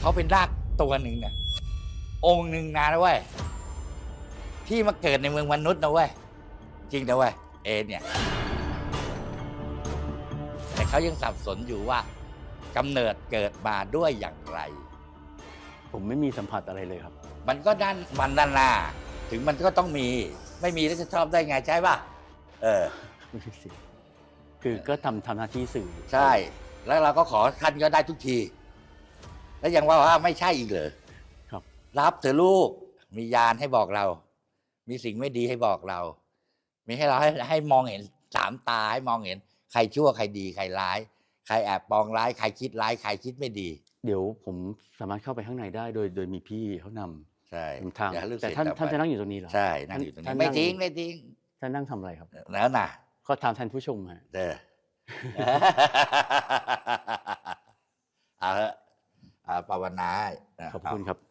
เขาเป็นรากตัวหนึ่งเนี่ยองค์หนึ่งนะนะเว้ยที่มาเกิดในเมืองมนุษย์นะเว้ยจริงนะเว้ยเอเนี่ย แต่เขายังสับสนอยู่ว่ากำเนิดเกิดมาด้วยอย่างไร ผมไม่มีสัมผัสอะไรเลยครับ มันก็ด้านมันด้านหน้าถึงมันก็ต้องมี ไม่มีแล้วจะชอบได้ไงใช่ป่ะเออ ไม่ใช่สิคือก็ทำทำหน้าที่สื่อ ใช่ แล้วเราก็ขอท่านก็ได้ทุกที แล้วยังว่าว่าไม่ใช่อีกเหรอครับ รับเถอะลูก มียานให้บอกเรา มีสิ่งไม่ดีให้บอกเรา มีให้เราให้ให้มองเห็นสามตาให้มองเห็น ใครชั่วใครดี ใครร้าย ใครแอบปองร้าย ใครคิดร้าย ใครคิดไม่ดี เดี๋ยวผมสามารถเข้าไปข้างในได้โดยโดยมีพี่เขานำใช่นำทางอย่ให้ลูกแต่ศิษย์ท่านกลับท่านไปจะนั่งอยู่ตรงนี้เหรอ ใช่นั่งอยู่ตรงนี้ท่านไม่นั่งทิ้งไม่ทิ้งท่านนั่งทำอะไรครับ แล้วน่ะ ก็ถามท่านผู้ชมฮะ เด้อ เอาเถอะอ่า ภาวนาขอบคุณครับ